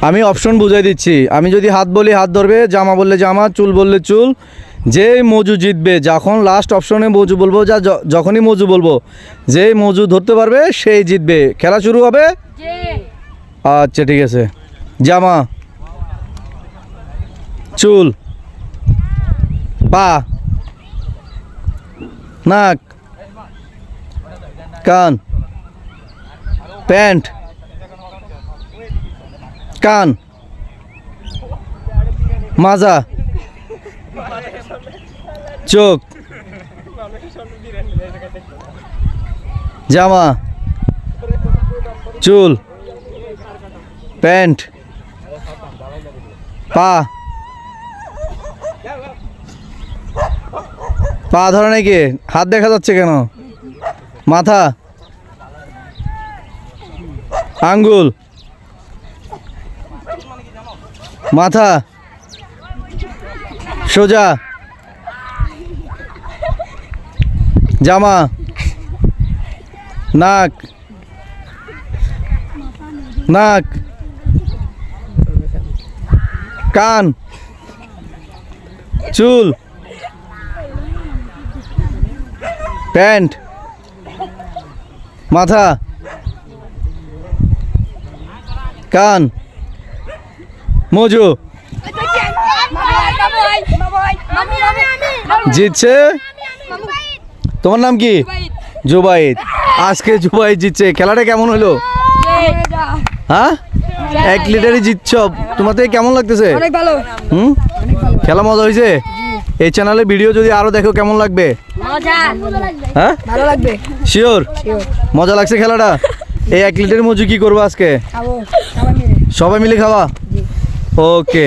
আমি অপশন বুঝাই দিচ্ছি। আমি যদি হাত বলি হাত ধরবে, জামা বললে জামা, চুল বললে চুল। যে মজু জিতবে, যখন লাস্ট অপশনে মজু বলব, যা যখনই মজু বলব যে মজু ধরতে পারবে, সেই জিতবে। খেলা শুরু হবে? আচ্ছা ঠিক আছে। জামা। চুল। পা। নাক। কান। প্যান্ট। কান। মাজা। চোখ। জামা। চুল। প্যান্ট। পা। পা ধরে নাকি? হাত দেখা যাচ্ছে কেন? মাথা। আঙ্গুল। মাথা। সোজা। জামা। নাক। নাক। কান। চুল। প্যান্ট। মাথা। কান। মজু। জিতছে? তোমার নাম কি? জুবাইদ। আজকে জুবাইদ জিতছে। খেলাটা কেমন হলো? হ্যাঁ? এক লিটারই জিতছ। তোমার থেকে কেমন লাগতেছে? অনেক ভালো। হুম? খেলা মজা হয়েছে? এই চ্যানেলে ভিডিও যদি আরও দেখো কেমন লাগবে? হ্যাঁ? ভালো লাগবে। শিওর মজা লাগছে খেলাটা? এই এক লিটার মজু কি করব আজকে? সবাই মিলে। সবাই মিলে খাওয়া ഓക്കെ